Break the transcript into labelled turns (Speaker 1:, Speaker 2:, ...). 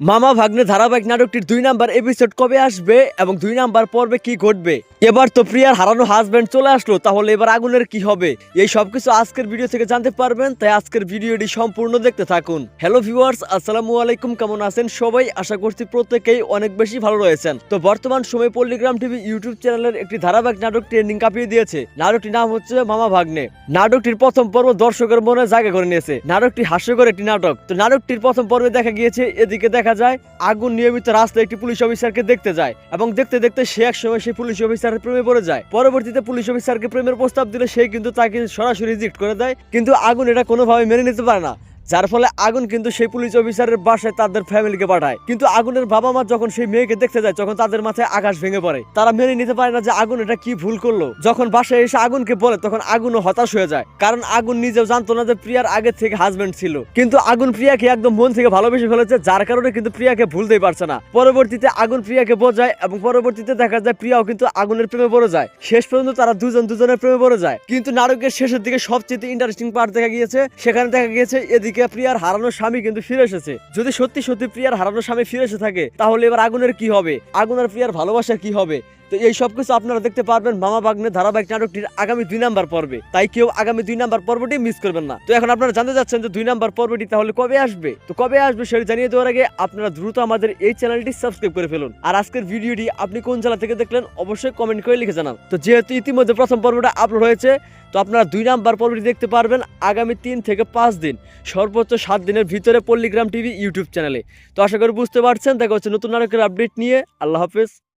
Speaker 1: মামা ভাগ্নে ধারাবাহিক নাটকটির দুই নাম্বার এপিসোড কবে আসবে এবং দুই নাম্বার পর্বে কি ঘটবে? এবার তো প্রিয়ার হারানো হাজবেন্ড চলে আসলো, তাহলে এবার আগুনের কি হবে? এই সবকিছু আজকের ভিডিও থেকে জানতে পারবেন, তাই আজকের ভিডিওটি সম্পূর্ণ দেখতে থাকুন। হ্যালো ভিউয়ার্স আসসালামু আলাইকুম, কেমন আছেন সবাই? আশা করছি প্রত্যেকেই অনেক বেশি ভালো রয়েছেন। তো বর্তমান সময়ে পল্লিগ্রাম টিভি ইউটিউব চ্যানেলের একটি ধারাবাহিক নাটক ট্রেন্ডিং কাঁপিয়ে দিয়েছে। নাটকটির নাম হচ্ছে মামা ভাগ্নে। নাটকটির প্রথম পর্ব দর্শকের মনে জায়গা করে নিয়েছে। নাটকটি হাস্যকর একটি নাটক। তো নাটকটির প্রথম পর্বে দেখা গিয়েছে, এদিকে দেখা যায়, আগুন নিয়মিত রাস্তায় একটি পুলিশ অফিসারকে দেখতে যায় এবং দেখতে দেখতে সে এক সময় সেই পুলিশ অফিসারের প্রেমে পড়ে যায়। পরবর্তীতে পুলিশ অফিসারকে প্রেমের প্রস্তাব দিলে সে কিন্তু তাকে সরাসরি রিজেক্ট করে দেয়, কিন্তু আগুন এটা কোনোভাবে মেনে নিতে পারে না। যার ফলে আগুন কিন্তু সেই পুলিশ অফিসারের বাসায় তাদের ফ্যামিলিকে পাঠায়। কিন্তু আগুনের বাবা মা যখন সেই মেয়েকে দেখতে যায়, তখন তাদের মাথায় আকাশ ভেঙে পড়ে। তারা মেনে নিতে পারে না যে আগুন এটা কি ভুল করল। যখন বাসায় এসে আগুনকে বলে, তখন আগুনও হতাশ হয়ে যায়। কারণ আগুন নিজেও জানতো না যে প্রিয়ার আগে থেকে হাজবেন্ড ছিল। কিন্তু আগুন প্রিয়াকে একদম মন থেকে ভালোবেসে ফেলেছে, যার কারণে কিন্তু প্রিয়াকে ভুলতেই পারছে না। পরবর্তীতে আগুন প্রিয়াকে বোঝায় এবং পরবর্তীতে দেখা যায় প্রিয়াও কিন্তু আগুনের প্রেমে পড়ে যায়। শেষ পর্যন্ত তারা দুজন দুজনের প্রেমে পড়ে যায়। কিন্তু নাটকের শেষের দিকে সবচেয়ে ইন্টারেস্টিং পার্ট দেখা গিয়েছে। সেখানে দেখা গিয়েছে, এদিকে প্রিয়ার হারানোর স্বামী কিন্তু ফিরে এসেছে। যদি সত্যি সত্যি প্রিয়ার হারানো স্বামী ফিরে এসে থাকে, তাহলে এবার আগুনের কি হবে? আগুনের প্রিয়ার ভালোবাসা কি হবে? তো এই সব কিছু আপনারা দেখতে পারবেন মামা বাগনে ধারাবাহিক নাটকটির আগামী দুই নাম্বার পর্বে। তাই কেউ আগামী দুই নাম্বার পর্বটি মিস করবেন না। তো এখন আপনারা জানতে যাচ্ছেন যে দুই নাম্বার পর্বটি তাহলে কবে আসবে? তো কবে আসবে সেটা জানিয়ে দেওয়ার আগে আপনারা দ্রুত আমাদের এই চ্যানেলটি সাবস্ক্রাইব করে ফেলুন। আর আজকের ভিডিওটি আপনি কোন জেলা থেকে দেখলেন অবশ্যই কমেন্ট করে লিখে জানান। তো যেহেতু ইতিমধ্যে প্রথম পর্বটা আপলোড হয়েছে, তো আপনারা দুই নাম্বার পর্বটি দেখতে পারবেন আগামী তিন থেকে পাঁচ দিন, সর্বোচ্চ সাত দিনের ভিতরে পল্লিগ্রাম টিভি ইউটিউব চ্যানেলে। তো আশা করি বুঝতে পারছেন, দেখা হচ্ছে নতুন নাটকের আপডেট নিয়ে। আল্লাহ হাফেজ।